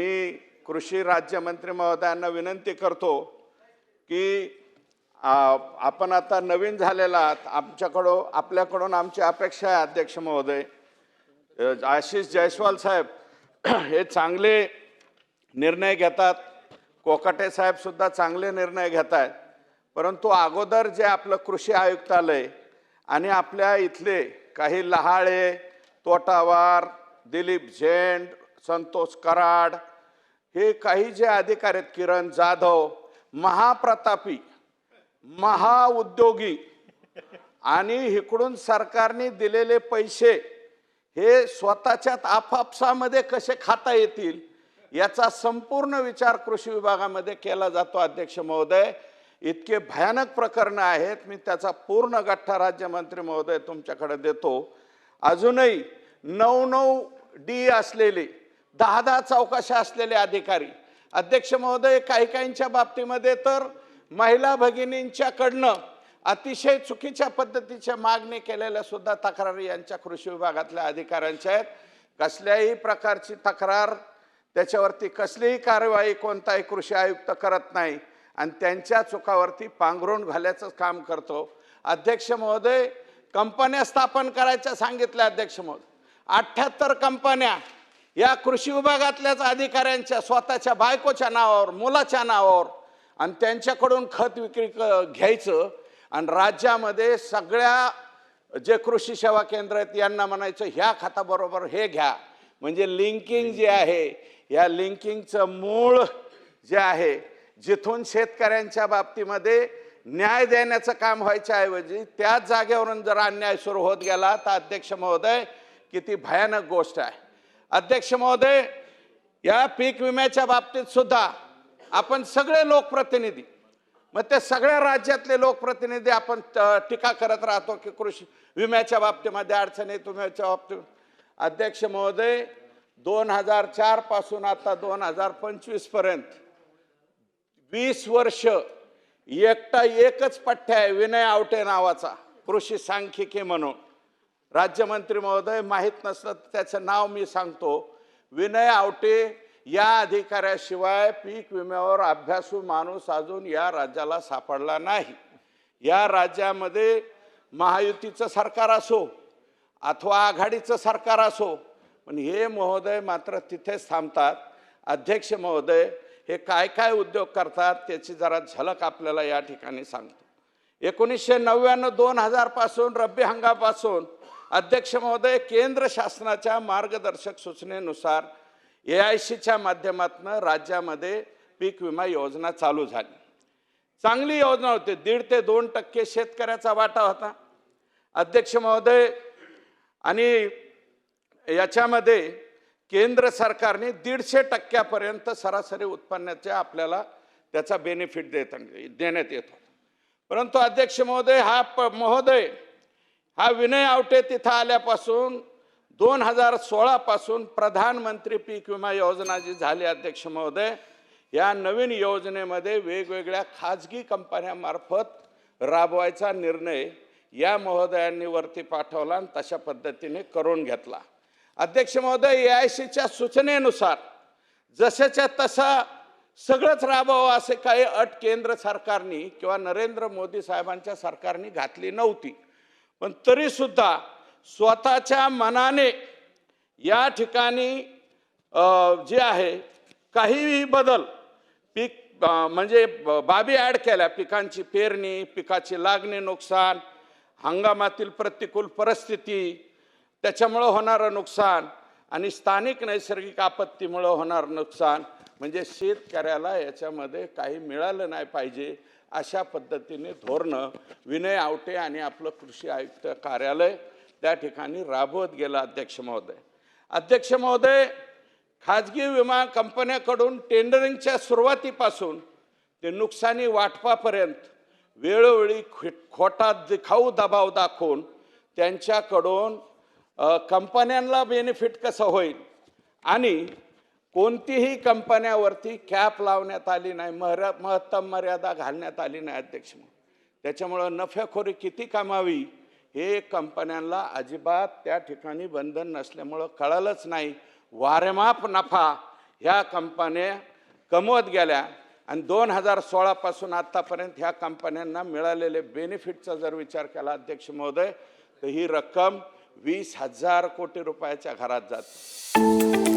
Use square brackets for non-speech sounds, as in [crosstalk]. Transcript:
मी कृषी राज्यमंत्री महोदयांना विनंती करतो की आपण आता नवीन झालेला आहात. आमच्याकडं आपल्याकडून आमची अपेक्षा आहे अध्यक्ष महोदय. आशिष जयस्वाल साहेब [clears throat] हे चांगले निर्णय घेतात. कोकाटे साहेबसुद्धा चांगले निर्णय घेत आहेत परंतु अगोदर जे आपलं कृषी आयुक्तालय आणि आपल्या इथले काही लहाळे तोटावार दिलीप झेंड संतोष कराड हे काही जे अधिकारी आहेत किरण जाधव महाप्रतापी महाउद्योगी आणि इकडून सरकारने दिलेले पैसे हे स्वतःच्यात आपापसामध्ये कसे खाता येतील याचा संपूर्ण विचार कृषी विभागामध्ये केला जातो अध्यक्ष महोदय. इतके भयानक प्रकरणं आहेत मी त्याचा पूर्ण गठ्ठा राज्यमंत्री महोदय तुमच्याकडे देतो. अजूनही नऊ नऊ डी असलेली दहा दहा चौकशा असलेले अधिकारी. अध्यक्ष महोदय काही काहींच्या बाबतीमध्ये तर महिला भगिनींच्याकडनं अतिशय चुकीच्या पद्धतीच्या मागणी केलेल्या सुद्धा तक्रारी यांच्या कृषी विभागातल्या अधिकाऱ्यांच्या आहेत. कसल्याही प्रकारची तक्रार त्याच्यावरती कसलीही कारवाई कोणताही कृषी आयुक्त करत नाही आणि त्यांच्या चुकावरती पांघरून घालायचं काम करतो. अध्यक्ष महोदय कंपन्या स्थापन करायच्या सांगितल्या अध्यक्ष महोदय. अठ्ठ्याहत्तर कंपन्या या कृषी विभागातल्याच अधिकाऱ्यांच्या स्वतःच्या बायकोच्या नावावर मुलाच्या नावावर आणि त्यांच्याकडून खत विक्री क- घ्यायचं आणि राज्यामध्ये सगळ्या जे कृषी सेवा केंद्र आहेत यांना म्हणायचं ह्या खताबरोबर हे घ्या. म्हणजे लिंकिंग जे आहे या लिंकिंगचं मूळ जे आहे जिथून शेतकऱ्यांच्या बाबतीमध्ये न्याय देण्याचं काम व्हायच्या ऐवजी त्याच जागेवरून जर अन्याय सुरू होत गेला तर अध्यक्ष महोदय किती भयानक गोष्ट आहे. अध्यक्ष महोदय या पीक विम्याच्या बाबतीत सुद्धा आपण सगळे लोकप्रतिनिधी मग ते सगळ्या राज्यातले लोकप्रतिनिधी आपण टीका करत राहतो की कृषी विम्याच्या बाबतीमध्ये अडचणी विम्याच्या बाबतीत. अध्यक्ष महोदय दोन हजार चारपासून आता दोन हजार पंचवीसपर्यंत वीस वर्ष एकटा एकच पठ्ठ्या आहे विनय आवटे नावाचा कृषी सांख्यिकी म्हणून. राज्यमंत्री महोदय माहीत नसलं तर त्याचं नाव मी सांगतो. विनय आवटे या अधिकाऱ्याशिवाय पीक विम्यावर अभ्यासू माणूस अजून या राज्याला सापडला नाही. या राज्यामध्ये महायुतीचं सरकार असो अथवा आघाडीचं सरकार असो पण हे महोदय मात्र तिथेच थांबतात. अध्यक्ष महोदय हे काय काय उद्योग करतात त्याची जरा झलक आपल्याला या ठिकाणी सांगतो. एकोणीसशे नव्याण्णव दोन हजारपासून रब्बी हंगापासून अध्यक्ष महोदय केंद्र शासनाच्या मार्गदर्शक सूचनेनुसार ए आय सीच्या माध्यमातून राज्यामध्ये पीक विमा योजना चालू झाली. चांगली योजना होती. दीड ते दोन टक्के शेतकऱ्याचा वाटा होता. अध्यक्ष महोदय आणि याच्यामध्ये केंद्र सरकारने दीडशे टक्क्यापर्यंत सरासरी उत्पन्नाच्या आपल्याला त्याचा बेनिफिट देत देण्यात येतो परंतु अध्यक्ष महोदय हा प महोदय हा विनय आवटे तिथं आल्यापासून दोन हजार सोळापासून प्रधानमंत्री पीक विमा योजना जी झाली अध्यक्ष महोदय. या नवीन योजनेमध्ये वेगवेगळ्या खाजगी कंपन्यांमार्फत राबवायचा निर्णय या महोदयांनी वरती पाठवला आणि तशा पद्धतीने करून घेतला. अध्यक्ष महोदय ए आय सीच्या सूचनेनुसार जशाच्या तसा सगळंच राबवावं असे काही अट केंद्र सरकारनी किंवा नरेंद्र मोदी साहेबांच्या सरकारने घातली नव्हती. पण तरीसुद्धा स्वतःच्या मनाने या ठिकाणी जे आहे काहीही बदल पीक म्हणजे ब- बाबी ॲड केल्या पिकांची पेरणी पिकाची लागणी नुकसान हंगामातील प्रतिकूल परिस्थिती त्याच्यामुळं होणारं नुकसान आणि स्थानिक नैसर्गिक आपत्तीमुळं होणारं नुकसान म्हणजे शेतकऱ्याला याच्यामध्ये काही मिळालं नाही पाहिजे अशा पद्धतीने धोरणं. विनय आवटे आणि आपलं कृषी आयुक्त कार्यालय त्या ठिकाणी राबवत गेलं अध्यक्ष महोदय. अध्यक्ष महोदय खाजगी विमा कंपन्याकडून टेंडरिंगच्या सुरुवातीपासून ते नुकसानी वाटपापर्यंत वेळोवेळी खोटा दिखाऊ दबाव दाखवून त्यांच्याकडून कंपन्यांना बेनिफिट कसं होईल आणि कोणतीही कंपन्यावरती कॅप लावण्यात आली नाही महर महत्तम मर्यादा घालण्यात आली नाही अध्यक्ष त्याच्यामुळं नफ्याखोरी किती कमावी हे कंपन्यांना अजिबात त्या ठिकाणी बंधन नसल्यामुळं कळालंच नाही. वारेमाप नफा ह्या कंपन्या कमवत गेल्या आणि दोन हजार सोळापासून आत्तापर्यंत ह्या कंपन्यांना मिळालेले बेनिफिटचा जर विचार केला अध्यक्ष महोदय तर ही रक्कम वीस हजार कोटी रुपयाच्या घरात जाते.